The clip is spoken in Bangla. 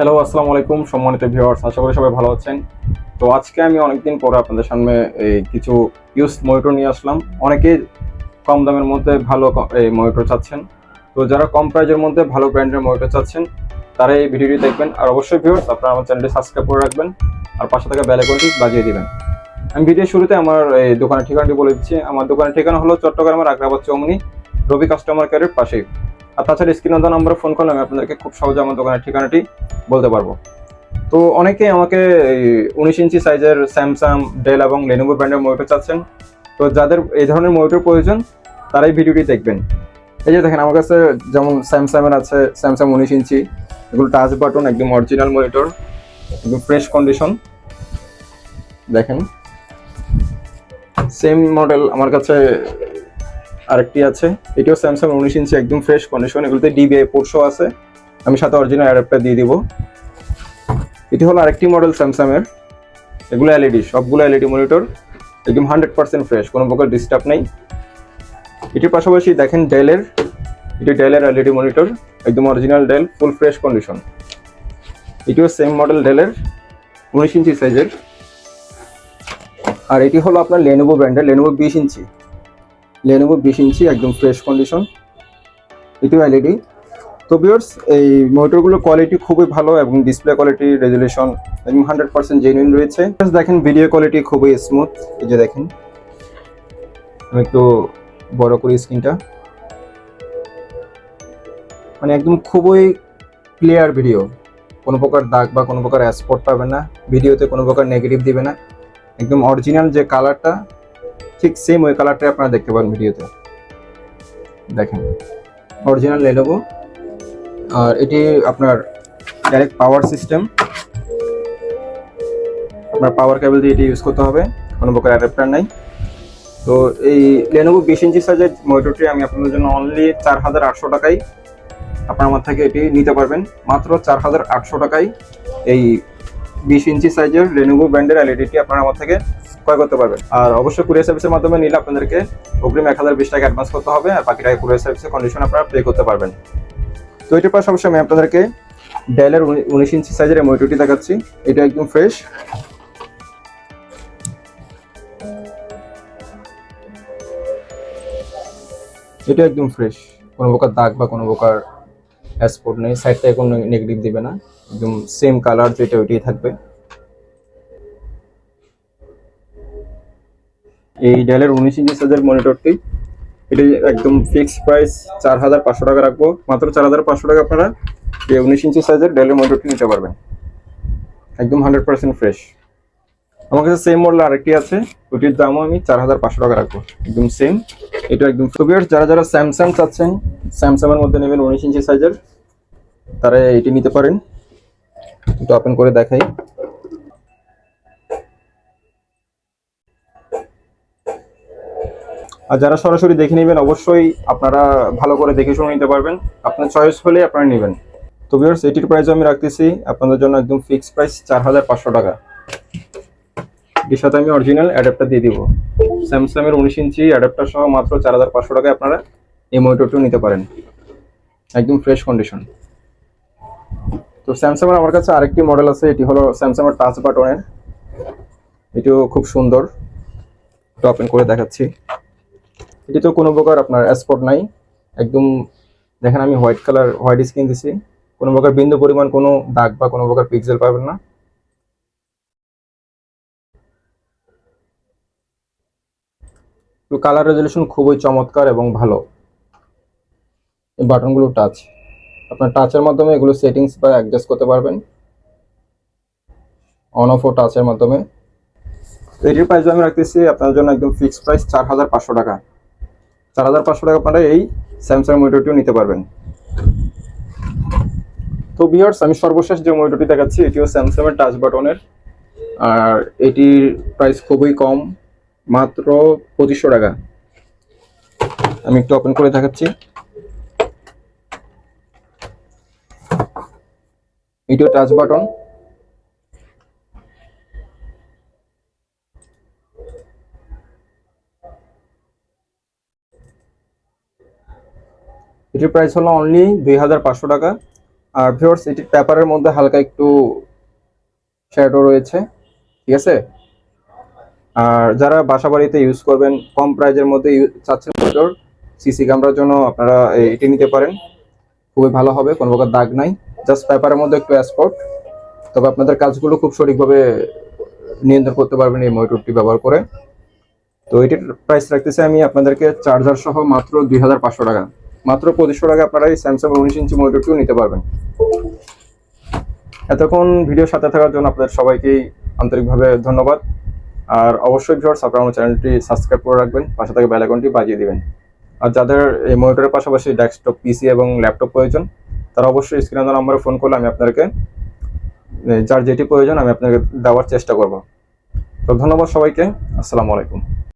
হ্যালো আসসালামু আলাইকুম, সম্মানিত ভিউয়ার্স আশা করি সবাই ভালো আছেন। তো আজকে আমি অনেকদিন পরে আপনাদের সামনে এই কিছু ইউজ মনিটর নিয়ে আসলাম। অনেকেই কম দামের মধ্যে ভালো এই মনিটর চাচ্ছেন। তো যারা কম প্রাইজের মধ্যে ভালো ব্র্যান্ডের মনিটর চাচ্ছেন, তারা এই ভিডিওটি দেখবেন। আর অবশ্যই ভিউয়ার্স আপনারা আমার চ্যানেলটি সাবস্ক্রাইব করে রাখবেন। আর পাশে থাকা বেল আইকনটি বাজিয়ে দিবেন। আমি ভিডিও শুরুতে আমার এই দোকানের ঠিকানাটি বলে দিচ্ছি। আমার দোকানের ঠিকানা হলো চট্টগ্রামের আগ্রাবাদ চৌমনি রবি কাস্টমার কেয়ারের পাশেই। আর তাছাড়া স্ক্রিনে দেওয়া নম্বরে ফোন করলে আমি আপনাদেরকে খুব সহজে আমার দোকানের ঠিকানাটি বলতে পারব। তো অনেকেই আমাকে উনিশ ইঞ্চি সাইজের স্যামসাং, ডেল এবং লেনোভো ব্র্যান্ডের মনিটর চাচ্ছেন। তো যাদের এই ধরনের মনিটর প্রয়োজন, তারাই ভিডিওটি দেখবেন। এই যে দেখেন, আমার কাছে যেমন স্যামসাংয়ের আছে, স্যামসাং উনিশ ইঞ্চি, এগুলো টাচ বাটন একদম অরিজিনাল মনিটর, একদম ফ্রেশ কন্ডিশন দেখেন সেম মডেল আমার কাছে আরেকটি আছে। এটিও স্যামসাং উনিশ ইঞ্চি, একদম ফ্রেশ কন্ডিশন এগুলোতে ডিবিআই পোর্টসও আছে। আমি সাথে অরিজিনাল অ্যাডাপ্টার দিয়ে দিব। এটি হলো আরেকটি মডেল স্যামসাং এর। এগুলো এলইডি সবগুলো এলইডি মনিটর একদম হান্ড্রেড পার্সেন্ট ফ্রেশ কোনো প্রকার ডিস্টার্ব নেই। এটির পাশাপাশি দেখেন ডেলের এটি ডেলের এলইডি মনিটর একদম original Dell full fresh condition এটিও সেম মডেল ডেলের উনিশ ইঞ্চি সাইজের আর এটি হলো আপনার লেনোভো ব্র্যান্ডের লেনোভো বিশ ইঞ্চি। লেনোভো বিশ ইঞ্চি একদম ফ্রেশ কন্ডিশন এটিও এলইডি তো বিয়ার্স এই মনিটরগুলোর কোয়ালিটি খুবই ভালো এবং ডিসপ্লে কোয়ালিটি রেজুলেশন একদম হান্ড্রেড পার্সেন্ট জেনুইন রয়েছে। দেখেন ভিডিও কোয়ালিটি খুবই স্মুথ এই যে দেখেন। আমি একটু বড় করি স্ক্রিনটা মানে একদম খুবই ক্লিয়ার ভিডিও কোনো প্রকার দাগ বা কোনো প্রকার স্পট পাবে না। ভিডিওতে কোনো প্রকার নেগেটিভ দিবে না। একদম অরিজিনাল যে কালারটা ঠিক সেম ওই কালারটাই আপনারা দেখতে পারেন ভিডিওতে দেখেন অরিজিনাল লেনোভো আর এটি আপনার ডাইরেক্ট পাওয়ার সিস্টেম আপনার পাওয়ার কেবল দিয়ে এটি ইউজ করতে হবে, কোনো প্রকার অ্যাডাপ্টার নাই। তো এই লেনোভো বিশ ইঞ্চি সাইজের মনিটরটি আমি আপনাদের জন্য অনলি চার হাজার আটশো টাকায় আপনার আমার থেকে এটি নিতে পারবেন। মাত্র চার হাজার আটশো টাকায় এই বিশ ইঞ্চি সাইজের লেনোভো ব্র্যান্ডের এলইডিটি আপনারা আমার থেকে ক্রয় করতে পারবেন। আর অবশ্যই কুরিয়ার সার্ভিসের মাধ্যমে নিলে আপনাদেরকে অগ্রিম এক হাজার বিশ টাকা অ্যাডভান্স করতে হবে আর বাকি টাকা কুরিয়ার সার্ভিসের কন্ডিশন আপনারা পে করতে পারবেন। তো এটার পাশাপাশি আমি আপনাদেরকে ডেলের উনিশ ইঞ্চি সাইজের মনিটরটি দেখাচ্ছি। এটা একদম ফ্রেশ এটা একদম ফ্রেশ কোনো প্রকার দাগ বা কোনো প্রকার স্পট নেই। সাইড থেকে কোনো নেগেটিভ দিবে না। একদম সেম কালার যেটা ওইটাই থাকবে। এই ডেলের উনিশ ইঞ্চি সাইজের মনিটরটি এটি একদম ফিক্স প্রাইস চার হাজার পাঁচশো টাকা রাখব। মাত্র চার হাজার পাঁচশো টাকা আপনারা এই উনিশ ইঞ্চি সাইজের ডেলের মনিটরটি নিতে পারবেন। একদম হান্ড্রেড পার্সেন্ট ফ্রেশ আমার কাছে সেম মডেল আরেকটি আছে, ওটির দামও আমি চার হাজার পাঁচশো টাকা রাখব। একদম সেম এটা একদম সুবিয়ার যারা যারা স্যামসাং চাচ্ছেন স্যামসাং এর মধ্যে নেবেন উনিশ ইঞ্চি সাইজের তারা এটি নিতে পারেন। একটু ওপেন করে দেখাই। আর যারা সরাসরি দেখে নেবেন, অবশ্যই আপনারা ভালো করে দেখে শুনে নিতে পারবেন। আপনার চয়েস হলে আপনারা নেবেন। তো ভিউয়ার্স এটির প্রাইস আমি রাখতেছি। আপনাদের জন্য একদম ফিক্সড প্রাইস চার হাজার পাঁচশো টাকা। এর সাথে আমি অরিজিনাল অ্যাডাপ্টার দিয়ে দিব। স্যামসাং এর উনিশ ইঞ্চি অ্যাডাপ্টার সহ মাত্র চার হাজার পাঁচশো টাকায় আপনারা এই নিতে পারেন। একদম ফ্রেশ কন্ডিশন তো স্যামসাং এর আমার কাছে আরেকটি মডেল আছে, এটি হলো স্যামসাং এর টাচ বাটনের এটিও খুব সুন্দর। ওপেন করে দেখাচ্ছি। এটি তো কোনো প্রকার আপনার স্পট নাই। একদম, দেখেন আমি হোয়াইট কালার, হোয়াইট স্ক্রিন দিছি। কোনো প্রকার বিন্দু পরিমাণ কোনো দাগ বা কোনো প্রকার পিক্সেল পাবেন না। কালার রেজলিউশন খুবই চমৎকার এবং ভালো। এই বাটনগুলো টাচ আপনার টাচের মাধ্যমে এগুলো সেটিংস বা অ্যাডজাস্ট করতে পারবেন। অন অফ ও টাচের মাধ্যমে। এটির প্রাইস আমি রাখতেছি, আপনার জন্য একদম ফিক্সড প্রাইস চার হাজার পাঁচশো টাকা। চার হাজার পাঁচশো টাকা আপনারা এই স্যামসাং মনিটরটিও নিতে পারবেন। তো বিয়ার্স আমি সর্বশেষ যে মনিটরটি দেখাচ্ছি, এটিও স্যামসাং এর টাচ বাটনের আর এটির প্রাইস খুবই কম, মাত্র পঁচিশশো টাকা। আমি একটু ওপেন করে দেখাচ্ছি। এটিও টাচ বাটন এটির প্রাইস হলো অনলি দুই হাজার পাঁচশো টাকা। আর ভিউয়ার্স এটি পেপারের মধ্যে হালকা একটু শ্যাডো রয়েছে, ঠিক আছে? আর যারা বাসা বাড়িতে ইউজ করবেন, কম প্রাইজের মধ্যে চাচ্ছেন সিসি ক্যামেরার জন্য আপনারা এটি নিতে পারেন। খুবই ভালো হবে, কোনো প্রকার দাগ নাই। জাস্ট পেপারের মধ্যে একটু স্পট তবে আপনাদের কাজগুলো খুব সঠিকভাবে নিয়ন্ত্রণ করতে পারবেন এই মনিটরটি ব্যবহার করে। তো এটির প্রাইস রাখতেছি আমি আপনাদেরকে চার্জার সহ মাত্র দুই হাজার পাঁচশো টাকা। মাত্র পঁচিশশো টাকা আপনারা এই স্যামসাং উনিশ ইঞ্চি মনিটরটিও নিতে পারবেন। এতক্ষণ ভিডিওর সাথে থাকার জন্য আপনাদের সবাইকেই আন্তরিকভাবে ধন্যবাদ। আর অবশ্যই ভিউয়ার্স আপনারা আমার চ্যানেলটি সাবস্ক্রাইব করে রাখবেন, পাশে থেকে বেল বাজিয়ে দিবেন। আর যাদের এই মনিটরের পাশাপাশি ডেস্কটপ পিসি এবং ল্যাপটপ প্রয়োজন তারা অবশ্যই স্ক্রিনে নম্বরে ফোন করলে আমি আপনাদেরকে যার যেটি প্রয়োজন আমি আপনাকে দেওয়ার চেষ্টা করব। তো ধন্যবাদ সবাইকে, আসসালামু আলাইকুম।